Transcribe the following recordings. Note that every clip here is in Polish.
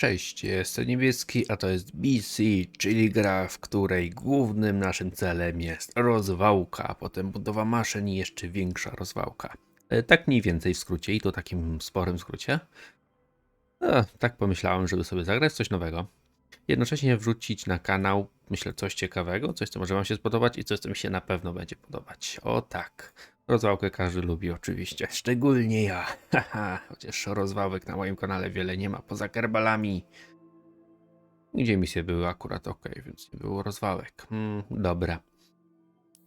Cześć, jestem niebieski, a to jest BC, czyli gra, w której głównym naszym celem jest rozwałka, a potem budowa maszyn i jeszcze większa rozwałka. E, Tak mniej więcej w skrócie i to takim sporym skrócie. E, tak pomyślałem, żeby sobie zagrać coś nowego. Jednocześnie wrzucić na kanał, myślę, coś ciekawego, coś, co może Wam się spodobać i coś, co mi się na pewno będzie podobać. O tak. Rozwałkę każdy lubi oczywiście, szczególnie ja. Haha, chociaż rozwałek na moim kanale wiele nie ma poza kerbalami. Gdzie misje były akurat ok, więc nie było rozwałek. Mm, dobra.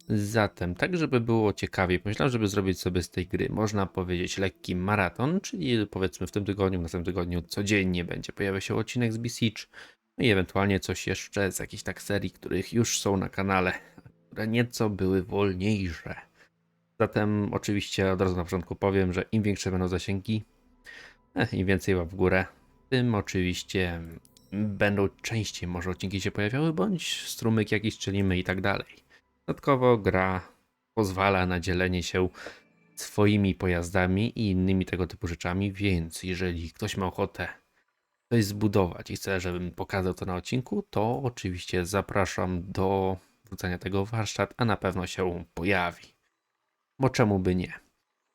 Zatem, tak żeby było ciekawie, pomyślałem, żeby zrobić sobie z tej gry, można powiedzieć, lekki maraton, czyli powiedzmy w tym tygodniu, w następnym tygodniu codziennie będzie pojawiał się odcinek z Besiege, no i ewentualnie coś jeszcze z jakichś tak serii, których już są na kanale, które nieco były wolniejsze. Zatem oczywiście od razu na początku powiem, że im większe będą zasięgi, eh, im więcej łap w górę, tym oczywiście będą częściej może odcinki się pojawiały, bądź strumyk jakiś strzelimy i tak dalej. Dodatkowo gra pozwala na dzielenie się swoimi pojazdami i innymi tego typu rzeczami, więc jeżeli ktoś ma ochotę coś zbudować i chce, żebym pokazał to na odcinku, to oczywiście zapraszam do wrzucenia tego warsztat, a na pewno się pojawi. Bo czemu by nie?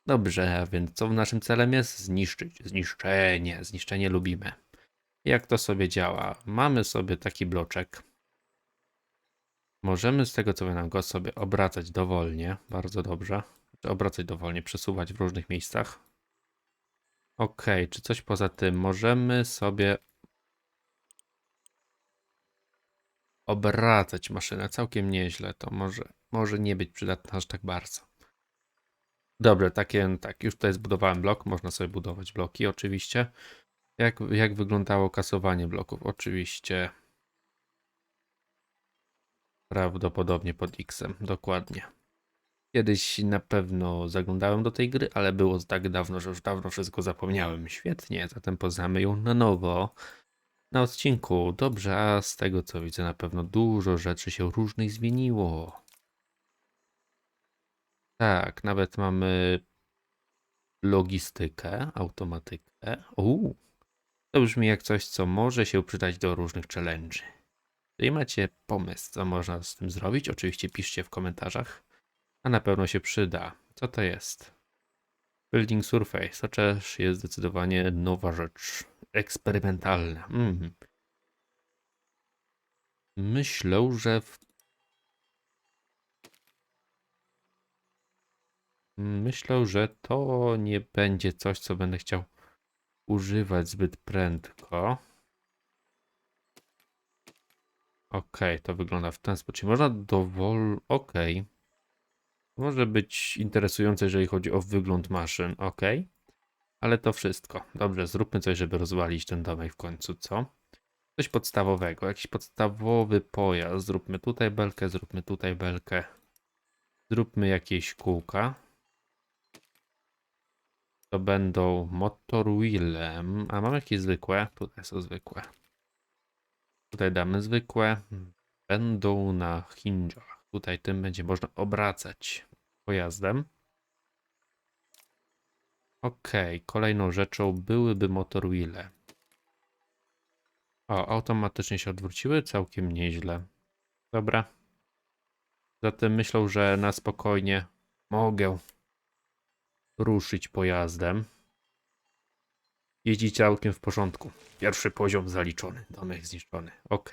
Dobrze, więc co naszym celem jest? Zniszczyć. Zniszczenie. Zniszczenie lubimy. Jak to sobie działa? Mamy sobie taki bloczek. Możemy z tego co wiem go sobie obracać dowolnie. Bardzo dobrze. Obracać dowolnie, przesuwać w różnych miejscach. Ok, czy coś poza tym? Możemy sobie obracać maszynę całkiem nieźle. To może, może nie być przydatne aż tak bardzo. Dobrze, takie, tak, już tutaj zbudowałem blok, można sobie budować bloki oczywiście. Jak, jak wyglądało kasowanie bloków? Oczywiście prawdopodobnie pod X-em, dokładnie. Kiedyś na pewno zaglądałem do tej gry, ale było tak dawno, że już dawno wszystko zapomniałem. Świetnie, zatem poznamy ją na nowo na odcinku. Dobrze, a z tego co widzę na pewno dużo rzeczy się różnych zmieniło. Tak, nawet mamy logistykę, automatykę. Uuu, to brzmi jak coś, co może się przydać do różnych challenge'y. Jeżeli macie pomysł, co można z tym zrobić, oczywiście piszcie w komentarzach, a na pewno się przyda. Co to jest? Building Surface, to też jest zdecydowanie nowa rzecz, eksperymentalna. Mm. Myślę, że w Myślę, że to nie będzie coś, co będę chciał używać zbyt prędko. Ok, to wygląda w ten sposób. Czyli można dowol... Ok. Może być interesujące, jeżeli chodzi o wygląd maszyn. Ok. Ale to wszystko. Dobrze, zróbmy coś, żeby rozwalić ten domek w końcu, co? Coś podstawowego, jakiś podstawowy pojazd. Zróbmy tutaj belkę, zróbmy tutaj belkę. Zróbmy jakieś kółka to będą motor wheelem. A mam jakieś zwykłe? Tutaj są zwykłe. Tutaj damy zwykłe. Będą na hinge'ach. Tutaj tym będzie można obracać pojazdem. Ok, kolejną rzeczą byłyby motor wheele. O, automatycznie się odwróciły, całkiem nieźle. Dobra. Zatem myślę, że na spokojnie mogę ruszyć pojazdem. Jeździ całkiem w porządku. Pierwszy poziom zaliczony, domek zniszczony. Ok.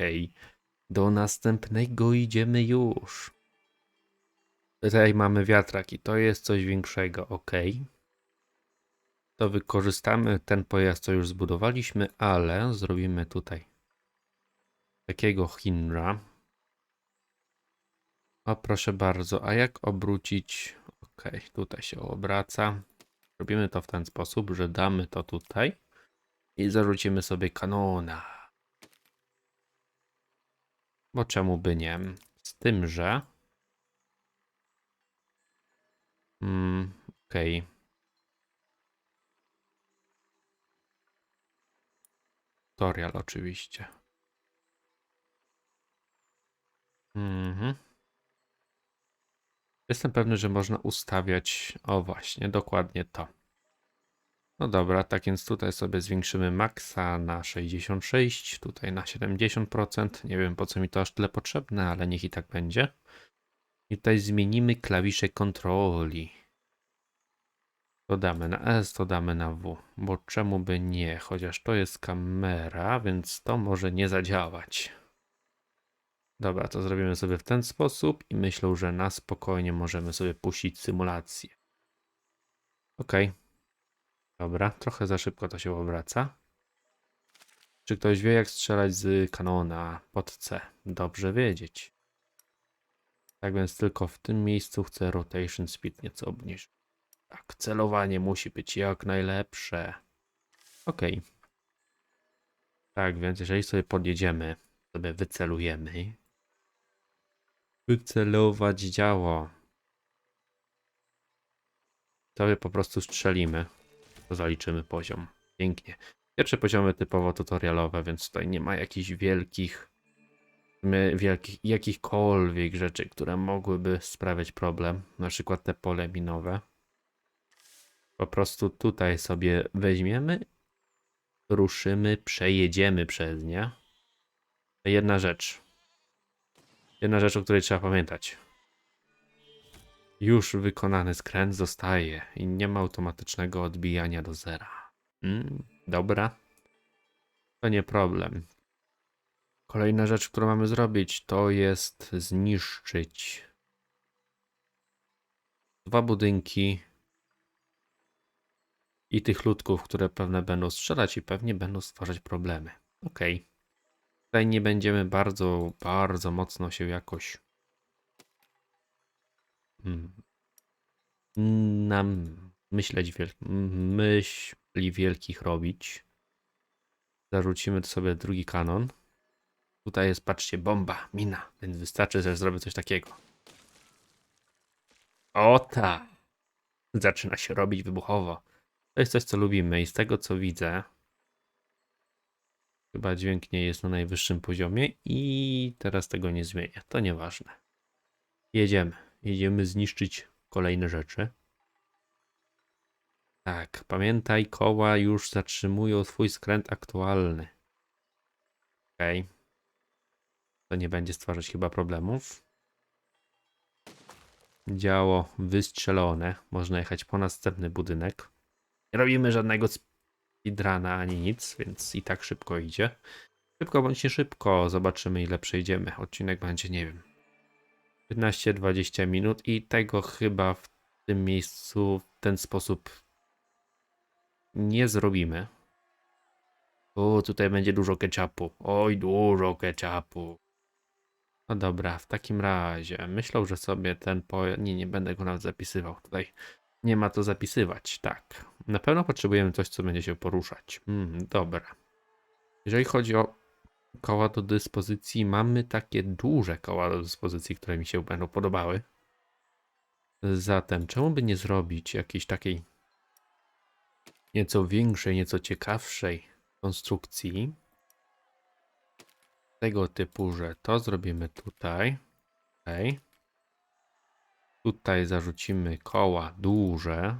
Do następnego idziemy już. Tutaj mamy wiatraki, to jest coś większego, ok. To wykorzystamy ten pojazd, co już zbudowaliśmy, ale zrobimy tutaj takiego hinra. O, proszę bardzo, a jak obrócić Ok, tutaj się obraca. Robimy to w ten sposób, że damy to tutaj i zarzucimy sobie kanona. Bo czemu by nie? Z tym, że. Mm. Tutorial oczywiście. Mhm. Jestem pewny, że można ustawiać. O, właśnie, dokładnie to. No dobra, tak więc tutaj sobie zwiększymy maksa na 66, tutaj na 70%. Nie wiem po co mi to aż tyle potrzebne, ale niech i tak będzie. I tutaj zmienimy klawisze kontroli. To damy na S, to damy na W. Bo czemu by nie? Chociaż to jest kamera, więc to może nie zadziałać. Dobra, to zrobimy sobie w ten sposób i myślę, że na spokojnie możemy sobie puścić symulację. Ok. Dobra, trochę za szybko to się obraca. Czy ktoś wie, jak strzelać z kanona pod C? Dobrze wiedzieć. Tak więc tylko w tym miejscu chcę rotation speed nieco obniżyć. Tak, celowanie musi być jak najlepsze. Ok. Tak więc jeżeli sobie podjedziemy, sobie wycelujemy. Wycelować działo. Sobie po prostu strzelimy. To zaliczymy poziom. Pięknie. Pierwsze poziomy typowo tutorialowe, więc tutaj nie ma jakichś wielkich, wielkich jakichkolwiek rzeczy, które mogłyby sprawiać problem. Na przykład te pole minowe. Po prostu tutaj sobie weźmiemy, ruszymy, przejedziemy przez nie. Jedna rzecz. Jedna rzecz, o której trzeba pamiętać. Już wykonany skręt zostaje i nie ma automatycznego odbijania do zera. Mm, dobra. To nie problem. Kolejna rzecz, którą mamy zrobić, to jest zniszczyć dwa budynki i tych ludków, które pewne będą strzelać i pewnie będą stwarzać problemy. Okej. Tutaj nie będziemy bardzo, bardzo mocno się jakoś mm, nam myśleć wiel... myśli wielkich robić. Zarzucimy sobie drugi kanon. Tutaj jest, patrzcie, bomba, mina, więc wystarczy, że zrobię coś takiego. O tak! Zaczyna się robić wybuchowo. To jest coś, co lubimy i z tego, co widzę, chyba dźwięk nie jest na najwyższym poziomie i teraz tego nie zmienię. To nieważne. Jedziemy. Jedziemy zniszczyć kolejne rzeczy. Tak, pamiętaj, koła już zatrzymują swój skręt aktualny. Okej. To nie będzie stwarzać chyba problemów. Działo wystrzelone. Można jechać po następny budynek. Nie robimy żadnego speedruna ani nic, więc i tak szybko idzie. Szybko bądź nie szybko, zobaczymy ile przejdziemy. Odcinek będzie, nie wiem, 15-20 minut i tego chyba w tym miejscu w ten sposób nie zrobimy. O, tutaj będzie dużo ketchupu. Oj, dużo ketchupu. No dobra, w takim razie myślę, że sobie ten pojazd... Nie, nie będę go nawet zapisywał. Tutaj nie ma to zapisywać, tak. Na pewno potrzebujemy coś, co będzie się poruszać. Mm, dobra. Jeżeli chodzi o koła do dyspozycji, mamy takie duże koła do dyspozycji, które mi się będą podobały. Zatem, czemu by nie zrobić jakiejś takiej nieco większej, nieco ciekawszej konstrukcji? Tego typu, że to zrobimy tutaj. Okay. Tutaj zarzucimy koła duże.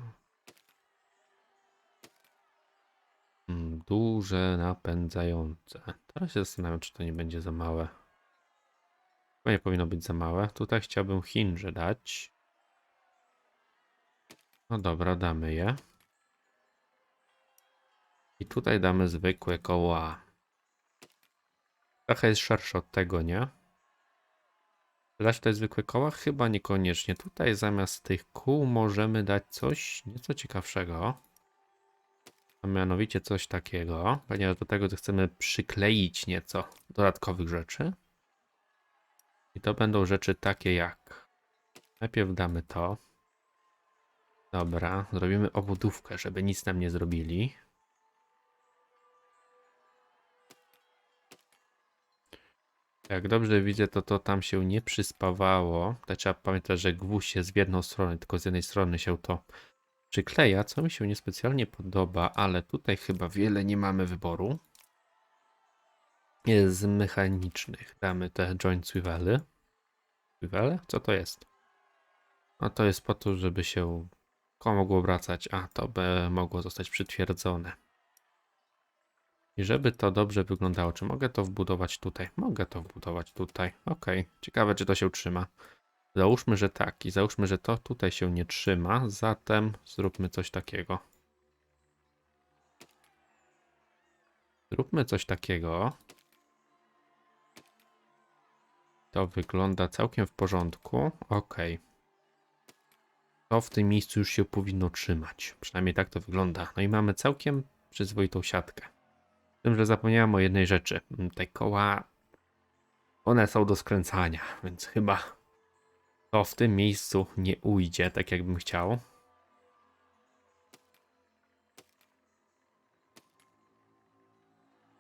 Mm, Duże, napędzające. Teraz się zastanawiam, czy to nie będzie za małe. Chyba nie powinno być za małe. Tutaj chciałbym hinge dać. No dobra, damy je. I tutaj damy zwykłe koła. Trochę jest szersze od tego, nie? Dać tutaj zwykłe koła? Chyba niekoniecznie. Tutaj zamiast tych kół możemy dać coś nieco ciekawszego. A mianowicie coś takiego, ponieważ do tego chcemy przykleić nieco dodatkowych rzeczy. I to będą rzeczy takie jak. Najpierw damy to. Dobra, zrobimy obudówkę, żeby nic nam nie zrobili. Jak dobrze widzę, to to tam się nie przyspawało. To trzeba pamiętać, że gwóźdź jest w jedną stronę, tylko z jednej strony się to przykleja, co mi się niespecjalnie podoba, ale tutaj chyba wiele nie mamy wyboru. Z mechanicznych. Damy te joint swively. Swivele? Co to jest? No to jest po to, żeby się mogło wracać, a to by mogło zostać przytwierdzone. I żeby to dobrze wyglądało, czy mogę to wbudować tutaj? Mogę to wbudować tutaj. Ok, ciekawe czy to się trzyma. Załóżmy, że tak i załóżmy, że to tutaj się nie trzyma, zatem zróbmy coś takiego. Zróbmy coś takiego. To wygląda całkiem w porządku. Ok. To w tym miejscu już się powinno trzymać. Przynajmniej tak to wygląda. No i mamy całkiem przyzwoitą siatkę. Tym, że zapomniałem o jednej rzeczy. Te koła, one są do skręcania, więc chyba to w tym miejscu nie ujdzie tak, jakbym chciał.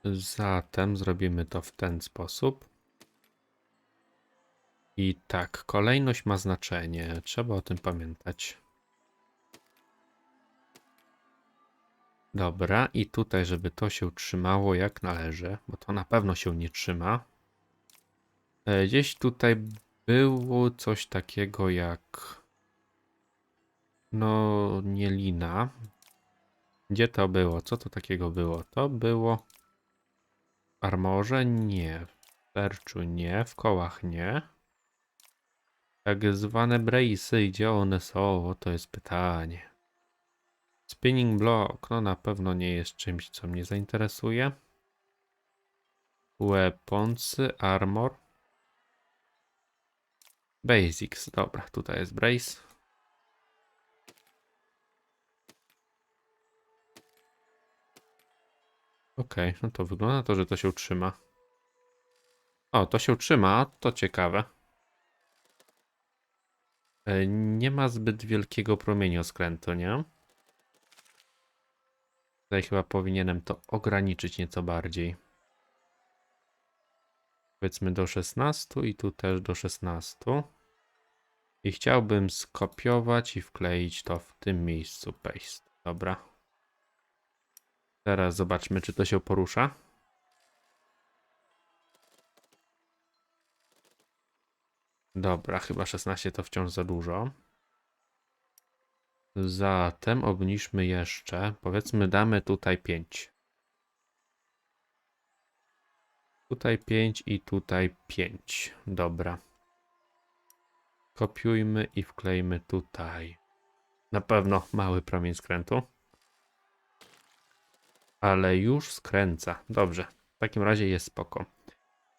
Zatem zrobimy to w ten sposób. I tak, kolejność ma znaczenie. Trzeba o tym pamiętać. Dobra, i tutaj, żeby to się trzymało jak należy, bo to na pewno się nie trzyma. E, Gdzieś tutaj było coś takiego jak. No, nie lina. Gdzie to było? Co to takiego było? To było. W armorze? Nie. W terczu nie. W kołach nie. Tak zwane brace'y, gdzie one są? To jest pytanie. Spinning block, no na pewno nie jest czymś, co mnie zainteresuje. Weapons, armor. Basics, dobra, tutaj jest brace. Okej, no to wygląda to, że to się trzyma. O, to się trzyma, to ciekawe. E, Nie ma zbyt wielkiego promienioskrętu, nie? Tutaj chyba powinienem to ograniczyć nieco bardziej. Powiedzmy do 16 i tu też do 16. I chciałbym skopiować i wkleić to w tym miejscu. Paste. Dobra. Teraz zobaczmy, czy to się porusza. Dobra, chyba 16 to wciąż za dużo. Zatem obniżmy jeszcze. Powiedzmy, damy tutaj 5. Tutaj 5 i tutaj 5. Dobra. Kopiujmy i wklejmy tutaj. Na pewno mały promień skrętu. Ale już skręca. Dobrze. W takim razie jest spoko.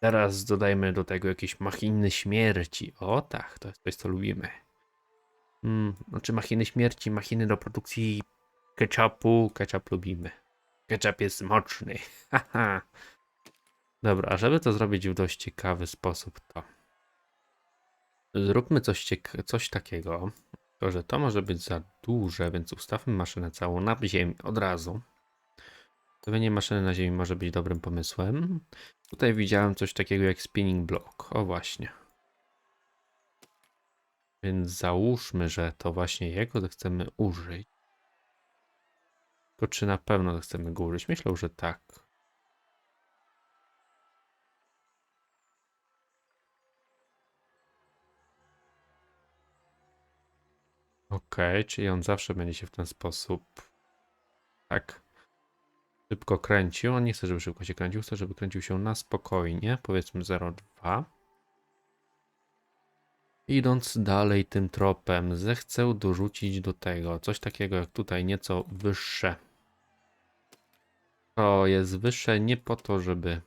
Teraz dodajmy do tego jakieś machiny śmierci. O tak, to jest coś, co lubimy. Mm, znaczy machiny śmierci, machiny do produkcji ketchupu. Ketchup lubimy. Ketchup jest moczny. Haha. Dobra, a żeby to zrobić w dość ciekawy sposób, to zróbmy coś, coś takiego, że to może być za duże, więc ustawmy maszynę całą na ziemi od razu. Ustawienie maszyny na ziemi może być dobrym pomysłem. Tutaj widziałem coś takiego jak spinning block. O właśnie. Więc załóżmy, że to właśnie jego chcemy użyć. Tylko czy na pewno chcemy go użyć? Myślę, że tak. Okej, czyli on zawsze będzie się w ten sposób tak szybko kręcił. On nie chce, żeby szybko się kręcił, chce, żeby kręcił się na spokojnie, powiedzmy 0,2. Idąc dalej tym tropem, zechcę dorzucić do tego coś takiego jak tutaj nieco wyższe. To jest wyższe nie po to, żeby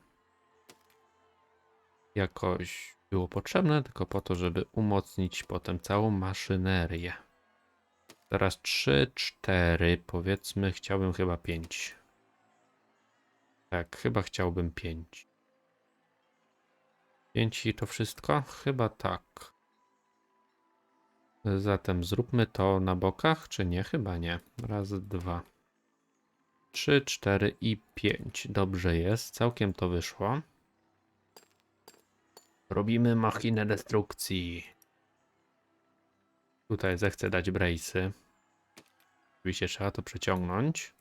jakoś było potrzebne, tylko po to, żeby umocnić potem całą maszynerię. Teraz 3, 4, powiedzmy, chciałbym chyba 5. Tak, chyba chciałbym 5. 5 i to wszystko? Chyba tak. Zatem zróbmy to na bokach, czy nie? Chyba nie. Raz, dwa, trzy, cztery i pięć. Dobrze jest, całkiem to wyszło. Robimy machinę destrukcji. Tutaj zechcę dać brace'y. Oczywiście trzeba to przeciągnąć.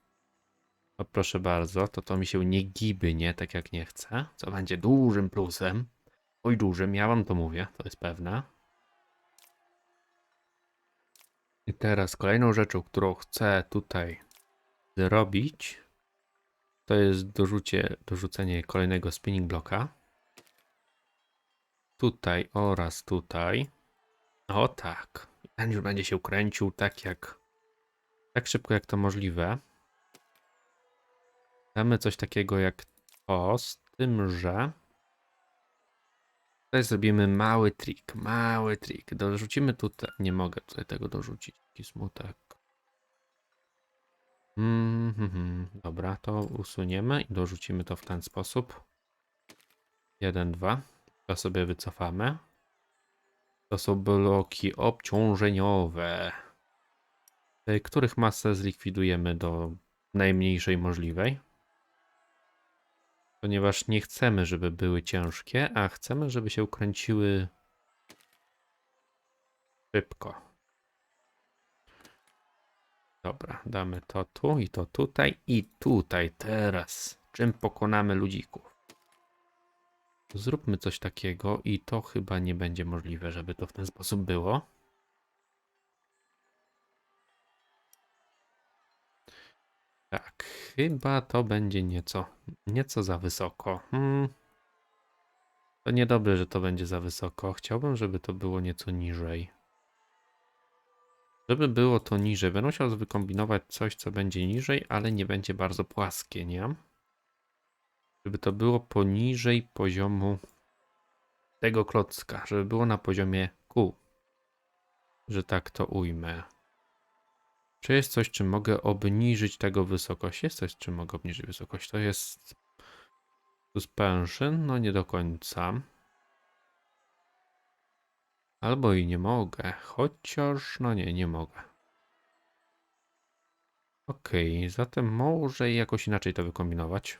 O proszę bardzo, to to mi się nie giby, nie? Tak jak nie chcę. Co będzie dużym plusem. Oj dużym, ja wam to mówię, to jest pewne. I teraz kolejną rzeczą, którą chcę tutaj zrobić, to jest dorzucie, dorzucenie kolejnego spinning bloka. Tutaj oraz tutaj. O tak. Ten już będzie się kręcił tak jak tak szybko jak to możliwe. Damy coś takiego jak to, z tym, że tutaj zrobimy mały trik, mały trik. Dorzucimy tutaj, nie mogę tutaj tego dorzucić, taki smutek. Mm, mhm, dobra, to usuniemy i dorzucimy to w ten sposób. 1, 2. To sobie wycofamy. To są bloki obciążeniowe, y, których masę zlikwidujemy do najmniejszej możliwej. Ponieważ nie chcemy, żeby były ciężkie, a chcemy, żeby się ukręciły szybko. Dobra, damy to tu i to tutaj i tutaj teraz. Czym pokonamy ludzików? Zróbmy coś takiego i to chyba nie będzie możliwe, żeby to w ten sposób było. Tak, chyba to będzie nieco, nieco za wysoko. Hmm. To niedobrze, że to będzie za wysoko. Chciałbym, żeby to było nieco niżej. Żeby było to niżej, będę musiał wykombinować coś, co będzie niżej, ale nie będzie bardzo płaskie, nie? Żeby to było poniżej poziomu tego klocka, żeby było na poziomie Q. Że tak to ujmę. Czy jest coś, czym mogę obniżyć tego wysokość? Jest coś, czym mogę obniżyć wysokość. To jest suspension, no nie do końca. Albo i nie mogę, chociaż no nie, nie mogę. Okej, zatem może jakoś inaczej to wykombinować.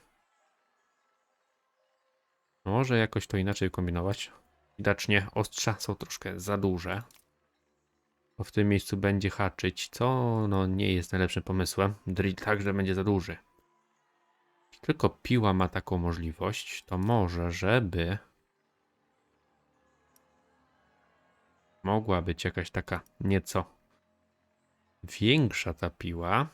Może jakoś to inaczej kombinować. Widocznie ostrza są troszkę za duże. Bo w tym miejscu będzie haczyć, co no nie jest najlepszym pomysłem. Drill także będzie za duży. Tylko piła ma taką możliwość, to może, żeby mogła być jakaś taka nieco większa ta piła,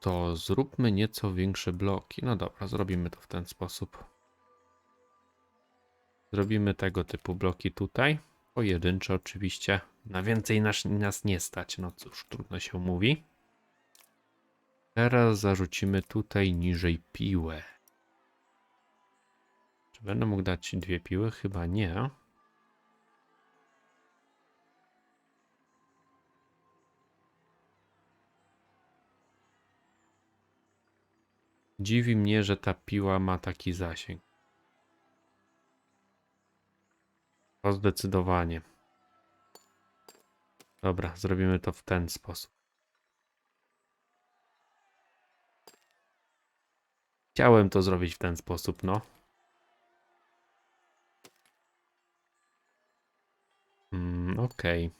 to zróbmy nieco większe bloki. No dobra, zrobimy to w ten sposób. Zrobimy tego typu bloki tutaj. Pojedyncze oczywiście. Na więcej nas, nas nie stać. No cóż, trudno się mówi. Teraz zarzucimy tutaj niżej piłę. Czy będę mógł dać dwie piły? Chyba nie. Dziwi mnie, że ta piła ma taki zasięg. To zdecydowanie. Dobra, zrobimy to w ten sposób. Chciałem to zrobić w ten sposób, no. Mm, Okej.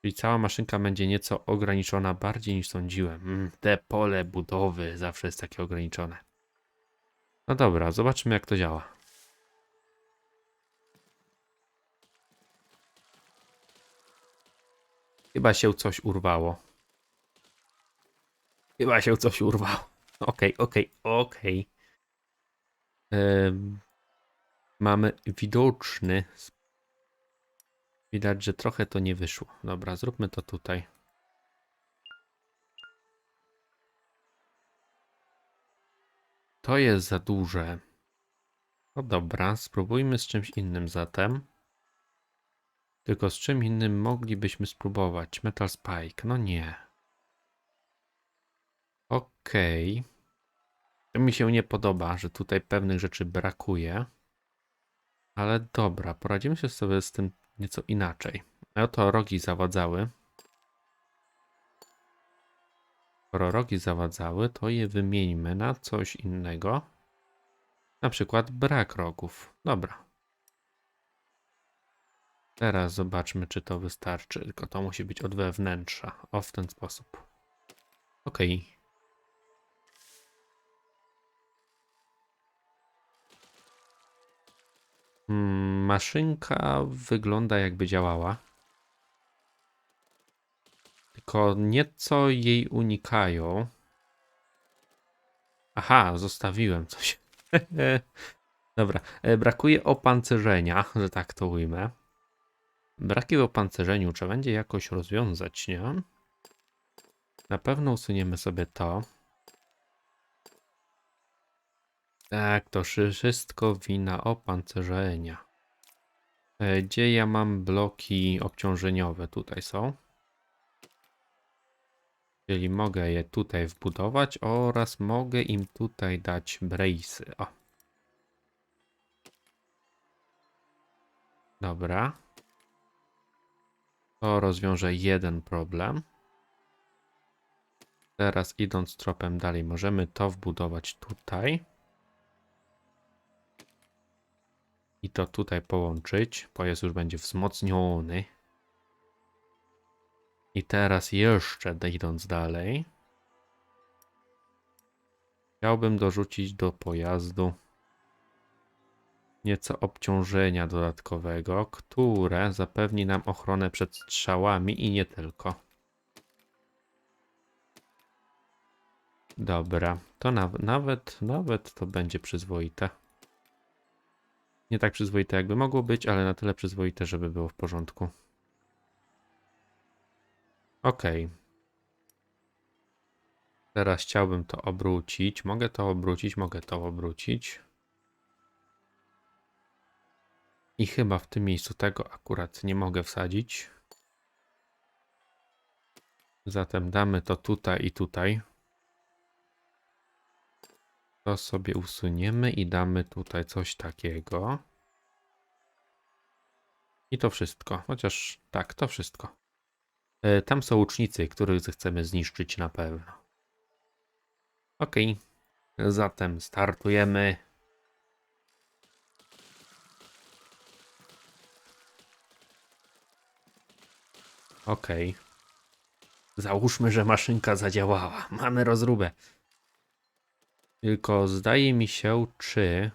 Czyli cała maszynka będzie nieco ograniczona bardziej niż sądziłem. Mm, te pole budowy zawsze jest takie ograniczone. No dobra, zobaczmy jak to działa. Chyba się coś urwało. Chyba się coś urwało. Okej, okej, okej. Em, Mamy widoczny. Widać, że trochę to nie wyszło. Dobra, zróbmy to tutaj. To jest za duże. No dobra, spróbujmy z czymś innym zatem. Tylko z czym innym moglibyśmy spróbować? Metal Spike. No nie. Okej. To mi się nie podoba, że tutaj pewnych rzeczy brakuje. Ale dobra, poradzimy się sobie z tym nieco inaczej. No to rogi zawadzały. Skoro rogi zawadzały, to je wymieńmy na coś innego. Na przykład brak rogów. Dobra. Teraz zobaczmy, czy to wystarczy. Tylko to musi być od wewnętrza. O, w ten sposób. Okej. Hmm, Maszynka wygląda jakby działała. Tylko nieco jej unikają. Aha, zostawiłem coś. Dobra, e, brakuje opancerzenia, że tak to ujmę. Braki w opancerzeniu trzeba będzie jakoś rozwiązać, nie? Na pewno usuniemy sobie to. Tak, to wszy- wszystko wina opancerzenia. E, Gdzie ja mam bloki obciążeniowe? Tutaj są. Czyli mogę je tutaj wbudować oraz mogę im tutaj dać brace'y. O. Dobra. To rozwiąże jeden problem. Teraz idąc tropem dalej, możemy to wbudować tutaj. I to tutaj połączyć. Pojazd już będzie wzmocniony. I teraz jeszcze idąc dalej. Chciałbym dorzucić do pojazdu nieco obciążenia dodatkowego, które zapewni nam ochronę przed strzałami i nie tylko. Dobra, to naw nawet, nawet to będzie przyzwoite. Nie tak przyzwoite jakby mogło być, ale na tyle przyzwoite, żeby było w porządku. Ok. Teraz chciałbym to obrócić. Mogę to obrócić, mogę to obrócić. I chyba w tym miejscu tego akurat nie mogę wsadzić. Zatem damy to tutaj i tutaj. To sobie usuniemy i damy tutaj coś takiego. I to wszystko. Chociaż tak, to wszystko. E, Tam są łucznicy, których chcemy zniszczyć na pewno. Ok. Zatem startujemy. Ok. Załóżmy, że maszynka zadziałała. Mamy rozróbę. Tylko zdaje mi się, czy.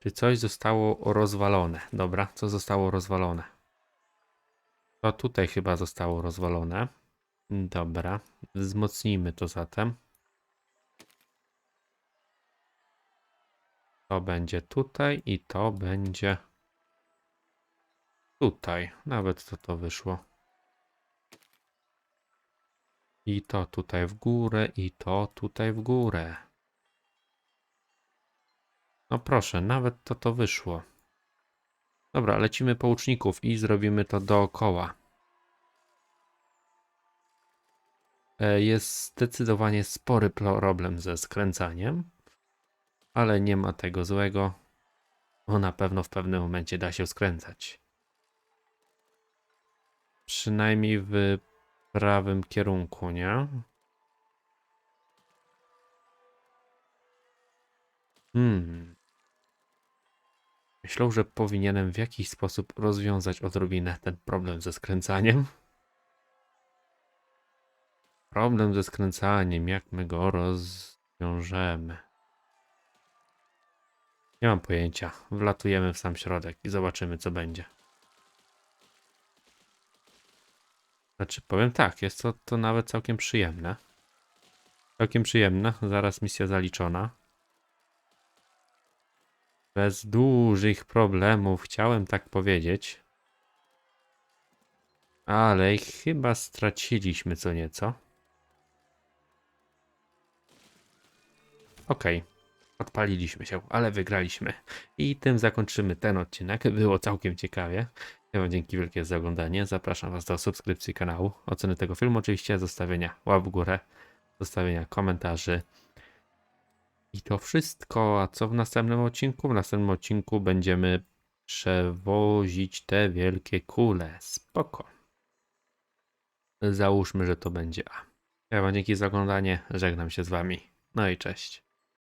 Czy coś zostało rozwalone. Dobra, co zostało rozwalone? To tutaj chyba zostało rozwalone. Dobra, wzmocnijmy to zatem. To będzie tutaj i to będzie tutaj. Nawet to to wyszło. I to tutaj w górę, i to tutaj w górę. No proszę, nawet to to wyszło. Dobra, lecimy po łuczników i zrobimy to dookoła. E, Jest zdecydowanie spory problem ze skręcaniem, ale nie ma tego złego, bo na pewno w pewnym momencie da się skręcać. Przynajmniej w prawym kierunku, nie? Hmm. Myślę, że powinienem w jakiś sposób rozwiązać odrobinę ten problem ze skręcaniem. Problem ze skręcaniem, jak my go rozwiążemy? Nie mam pojęcia. Wlatujemy w sam środek i zobaczymy, co będzie. Znaczy, powiem tak, jest to, to nawet całkiem przyjemne. Całkiem przyjemne. Zaraz misja zaliczona. Bez dużych problemów, chciałem tak powiedzieć. Ale chyba straciliśmy co nieco. Okej, odpaliliśmy się, ale wygraliśmy. I tym zakończymy ten odcinek. Było całkiem ciekawie. Ja wam dzięki wielkie za oglądanie. Zapraszam was do subskrypcji kanału, oceny tego filmu oczywiście, zostawienia łap w górę, zostawienia komentarzy. I to wszystko. A co w następnym odcinku? W następnym odcinku będziemy przewozić te wielkie kule. Spoko. Załóżmy, że to będzie A. Ja wam dzięki za oglądanie. Żegnam się z wami. No i cześć.